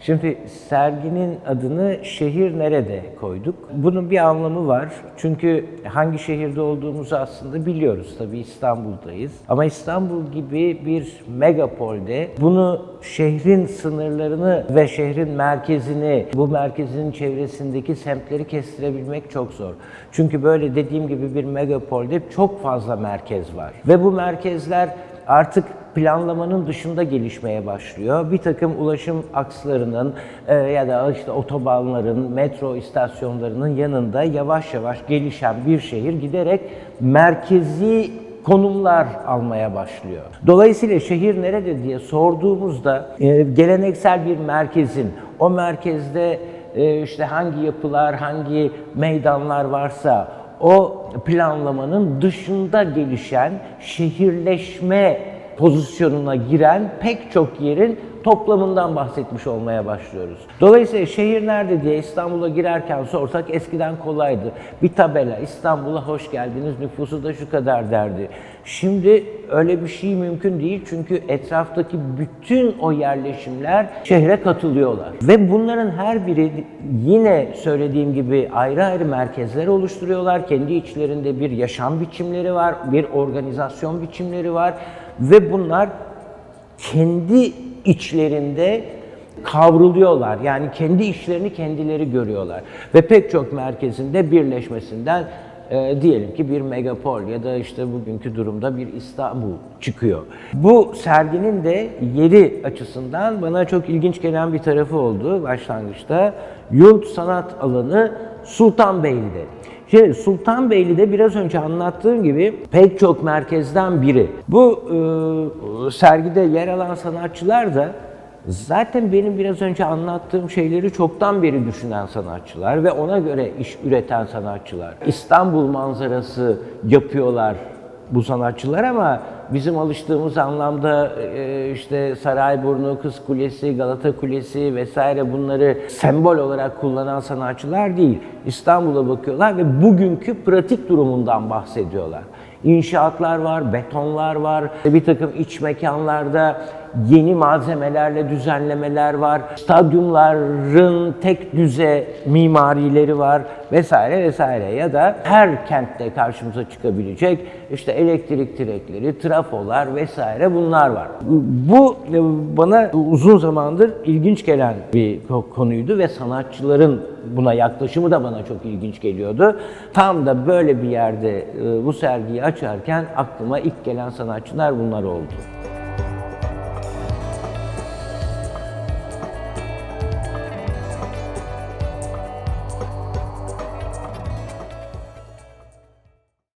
Şimdi serginin adını şehir nerede koyduk? Bunun bir anlamı var. Çünkü hangi şehirde olduğumuzu aslında biliyoruz. Tabii İstanbul'dayız. Ama İstanbul gibi bir megapolde bunu şehrin sınırlarını ve şehrin merkezini, bu merkezin çevresindeki semtleri kestirebilmek çok zor. Çünkü böyle dediğim gibi bir megapolde çok fazla merkez var. Ve bu merkezler artık planlamanın dışında gelişmeye başlıyor. Bir takım ulaşım akslarının e, ya da işte otobanların, metro istasyonlarının yanında yavaş yavaş gelişen bir şehir giderek merkezi konumlar almaya başlıyor. Dolayısıyla şehir nerede diye sorduğumuzda e, geleneksel bir merkezin o merkezde e, işte hangi yapılar, hangi meydanlar varsa o planlamanın dışında gelişen şehirleşme pozisyonuna giren pek çok yerin toplamından bahsetmiş olmaya başlıyoruz. Dolayısıyla şehir nerede diye İstanbul'a girerken sorsak eskiden kolaydı. Bir tabela İstanbul'a hoş geldiniz nüfusu da şu kadar derdi. Şimdi öyle bir şey mümkün değil çünkü etraftaki bütün o yerleşimler şehre katılıyorlar. Ve bunların her biri yine söylediğim gibi ayrı ayrı merkezler oluşturuyorlar. Kendi içlerinde bir yaşam biçimleri var, bir organizasyon biçimleri var ve bunlar kendi içlerinde kavruluyorlar. Yani kendi işlerini kendileri görüyorlar. Ve pek çok merkezinde birleşmesinden e, diyelim ki bir megapol ya da işte bugünkü durumda bir İstanbul çıkıyor. Bu serginin de yeri açısından bana çok ilginç gelen bir tarafı oldu başlangıçta. Yurt Sanat Alanı Sultanbeyli'de. Şimdi Sultanbeyli'de biraz önce anlattığım gibi pek çok merkezden biri. Bu e, sergide yer alan sanatçılar da zaten benim biraz önce anlattığım şeyleri çoktan beri düşünen sanatçılar ve ona göre iş üreten sanatçılar. İstanbul manzarası yapıyorlar bu sanatçılar ama bizim alıştığımız anlamda e, işte Sarayburnu, Kız Kulesi, Galata Kulesi vesaire bunları sembol olarak kullanan sanatçılar değil. İstanbul'a bakıyorlar ve bugünkü pratik durumundan bahsediyorlar. İnşaatlar var, betonlar var, bir takım iç mekanlarda yeni malzemelerle düzenlemeler var. Stadyumların tek düze mimarileri var vesaire vesaire ya da her kentte karşımıza çıkabilecek işte elektrik direkleri, trafolar vesaire bunlar var. Bu bana uzun zamandır ilginç gelen bir konuydu ve sanatçıların buna yaklaşımı da bana çok ilginç geliyordu. Tam da böyle bir yerde e, bu sergiyi açarken aklıma ilk gelen sanatçılar bunlar oldu.